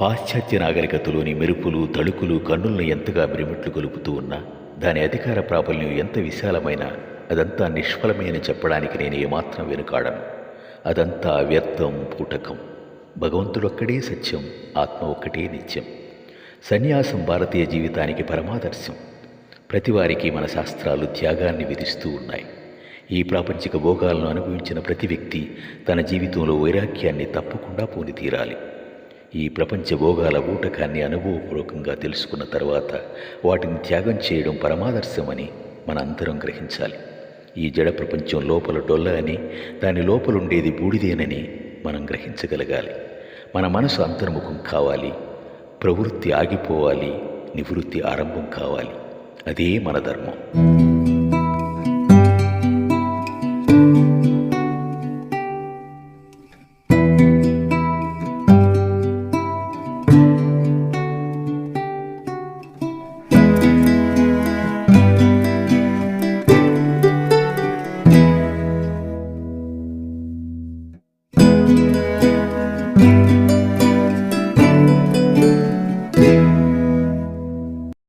పాశ్చాత్య నాగరికతలోని మెరుపులు తళుకులు కన్నులను ఎంతగా మిరిమిట్లు గొలుపుతూ ఉన్నా దాని అధికార ప్రాబల్యం ఎంత విశాలమైన అదంతా నిష్ఫలమైన చెప్పడానికి నేను ఏమాత్రం వెనుకాడను. అదంతా వ్యర్థం పూటకం. భగవంతుడొక్కడే సత్యం ఆత్మ ఒక్కటే నిత్యం. సన్యాసం భారతీయ జీవితానికి పరమాదర్శం. ప్రతివారికి మన శాస్త్రాలు త్యాగాన్ని విధిస్తూ ఉన్నాయి. ఈ ప్రాపంచిక భోగాలను అనుభవించిన ప్రతి వ్యక్తి తన జీవితంలో వైరాగ్యాన్ని తప్పకుండా పోని తీరాలి ఈ ప్రపంచ భోగాల ఊటకాన్ని అనుభవపూర్వకంగా తెలుసుకున్న తర్వాత వాటిని త్యాగం చేయడం పరమాదర్శమని మనందరం గ్రహించాలి. ఈ జడ ప్రపంచం లోపల డొల్ల అని దాని లోపలుండేది బూడిదేనని మనం గ్రహించగలగాలి. మన మనసు అంతర్ముఖం కావాలి. ప్రవృత్తి ఆగిపోవాలి. నివృత్తి ఆరంభం కావాలి. అదే మన ధర్మం.